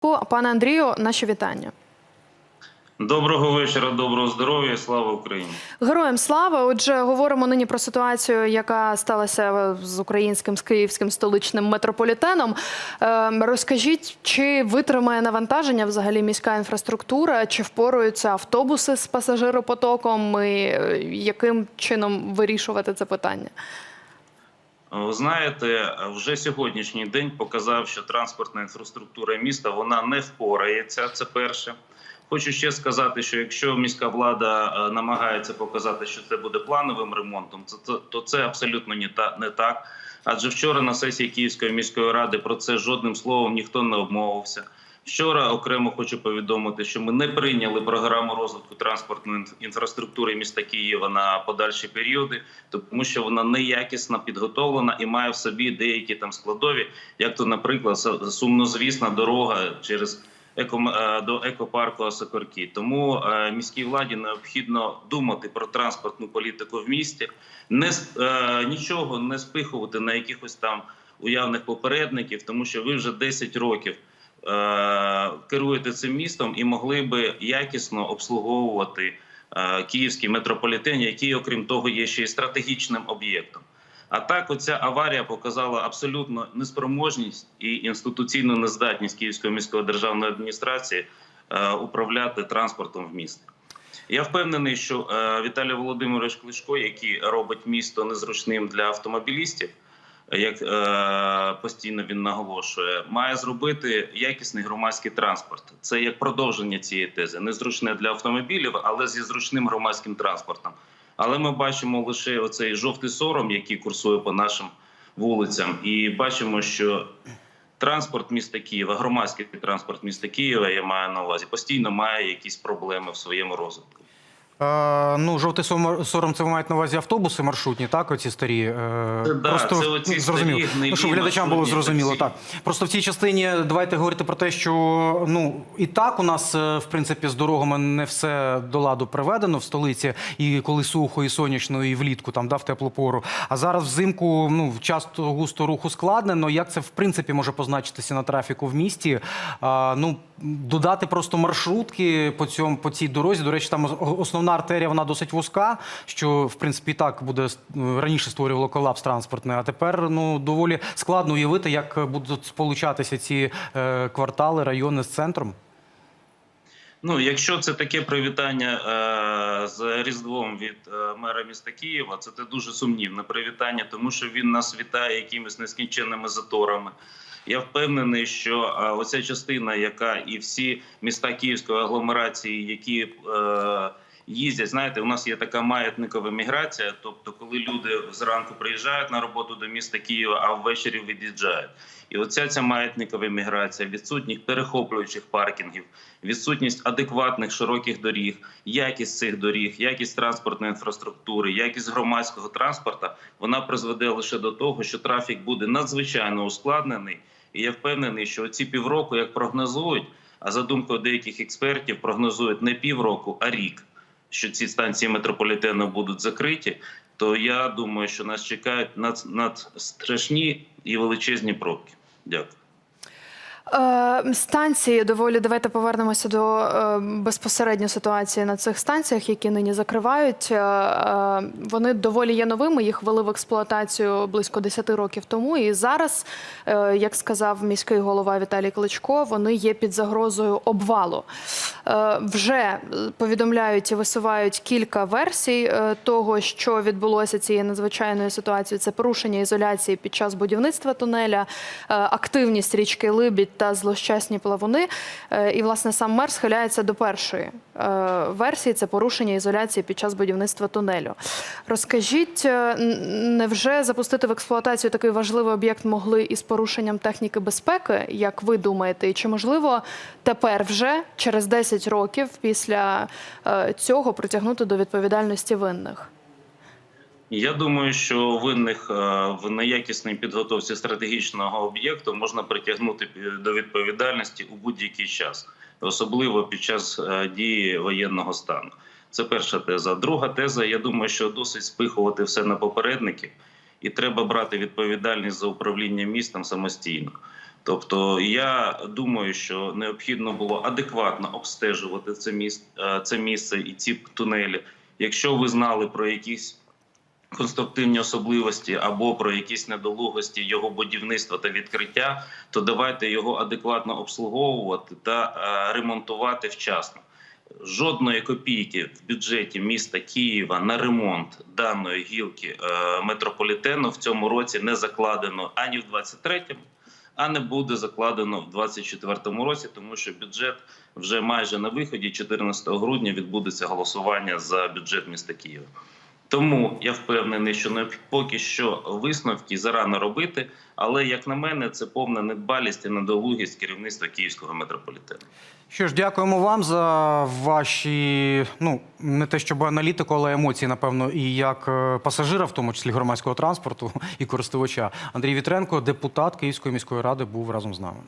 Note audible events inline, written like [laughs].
Пане Андрію, наші вітання. Доброго вечора, доброго здоров'я, слава Україні. Героям слава. Отже, говоримо нині про ситуацію, яка сталася з українським з київським столичним метрополітеном. Ем, Розкажіть, чи витримає навантаження взагалі міська інфраструктура, чи впораються автобуси з пасажиропотоком, і е, яким чином вирішувати це питання? Ви знаєте, вже сьогоднішній день показав, що транспортна інфраструктура міста вона не впорається. Це перше. Хочу ще сказати, що якщо міська влада е, намагається показати, що це буде плановим ремонтом, то це, абсолютно не так. Адже вчора на сесії Київської міської ради про це жодним словом ніхто не обмовився. Вчора окремо хочу повідомити, що ми не прийняли програму розвитку транспортної інфраструктури міста Києва на подальші періоди, тому що вона неякісно підготовлена і має в собі деякі там складові, як то, наприклад, сумнозвісна дорога через е, до екопарку Осокорки. Тому е, міській владі необхідно думати про транспортну політику в місті, не е, нічого не спихувати на якихось там уявних попередників, тому що ви вже 10 років керуєте цим містом і могли би якісно обслуговувати е, київський метрополітен, який, окрім того, є ще й стратегічним об'єктом. А так, оця аварія показала абсолютно неспроможність і інституційну нездатність Київської міської державної адміністрації е, управляти транспортом в місті. Я впевнений, що е, Віталій Володимирович Кличко, який робить місто незручним для автомобілістів, як е, постійно він наголошує, має зробити якісний громадський транспорт. Це як продовження цієї тези. Незручне для автомобілів, але зі зручним громадським транспортом. Але ми бачимо лише оцей жовтий сором, який курсує по нашим вулицям, і бачимо, що транспорт міста Києва, громадський транспорт міста Києва, я маю на увазі, постійно має якісь проблеми в своєму розвитку. Е, ну, жовтий сором це ви маєте на увазі автобуси маршрутні, так? Оці старі. Е, Це да, це оці ну, зрозуміло. старі, ну, щоб глядачам було зрозуміло. таксі. Так. Просто в цій частині давайте говорити про те, що ну і так у нас, е, в принципі, з дорогами не все до ладу приведено в столиці, і коли сухо, і сонячно, і влітку там дав теплу пору. А зараз взимку ну часто густо руху складнено. Як це в принципі може позначитися на трафіку в місті? А, ну додати просто маршрутки по цьому по цій дорозі. До речі, там ос- основна артерія вона досить вузька, що в принципі так буде е, раніше створювало колапс транспортний. А тепер ну доволі складно уявити, як будуть сполучатися ці е, квартали, райони з центром. Ну, якщо це таке привітання е, з Різдвом від е, мера міста Києва, це те дуже сумнівне привітання, тому що він нас вітає якимись нескінченними заторами. Я впевнений, що е, оця частина, яка і всі міста Київської агломерації, які е, їздять, знаєте, у нас є така маятникова міграція. Тобто, коли люди зранку приїжджають на роботу до міста Києва, а ввечері від'їжджають. І оця ця маятникова міграція, відсутність перехоплюючих паркінгів, відсутність адекватних широких доріг, якість цих доріг, якість транспортної інфраструктури, якість громадського транспорту, вона призведе лише до того, що трафік буде надзвичайно ускладнений. І я впевнений, що ці півроку, як прогнозують, а за думкою деяких експертів, прогнозують не півроку, а рік, що ці станції метрополітену будуть закриті. То я думаю, що нас чекають над, надстрашні і величезні пробки. Дякую. Е, Станції доволі давайте повернемося до е, безпосередньо ситуації на цих станціях, які нині закривають. Е, Вони доволі є новими. Їх ввели в експлуатацію близько 10 років тому. І зараз, як сказав міський голова Віталій Кличко, вони є під загрозою обвалу. Вже повідомляють і висувають кілька версій того, що відбулося цієї надзвичайної ситуації. Це порушення ізоляції під час будівництва тунеля, активність річки Либідь та злощасні плавуни. Е, І, власне, сам мер схиляється до першої е, версії це порушення ізоляції під час будівництва тунелю. Розкажіть, е, невже запустити в експлуатацію такий важливий об'єкт могли із порушенням техніки безпеки, як ви думаєте? І чи можливо тепер вже через 10 років після цього притягнути до відповідальності винних? Я думаю, що винних е, в неякісній підготовці стратегічного об'єкту можна притягнути до відповідальності у будь-який час, особливо під час е, дії воєнного стану. Це перша теза. Друга теза. Я думаю, що досить спихувати все на попередників, і треба брати відповідальність за управління містом самостійно. Тобто, я думаю, що необхідно було адекватно обстежувати це місце, це місце і ці тунелі. Якщо ви знали про якісь конструктивні особливості або про якісь недолугості його будівництва та відкриття, то давайте його адекватно обслуговувати та е, ремонтувати вчасно. Жодної копійки в бюджеті міста Києва на ремонт даної гілки е, метрополітену в цьому році не закладено ані в 23-му, а не буде закладено в 24-му році, тому що бюджет вже майже на виході. 14 грудня відбудеться голосування за бюджет міста Києва. Тому я впевнений, що не поки що висновки зарано робити, але як на мене, це повна недбалість і недолугість керівництва київського метрополітену. Що ж, дякуємо вам за ваші, ну не те щоб аналітику, але емоції, напевно, і як е, пасажира, в тому числі громадського транспорту [laughs] і користувача. Андрій Вітренко, депутат Київської міської ради, був разом з нами.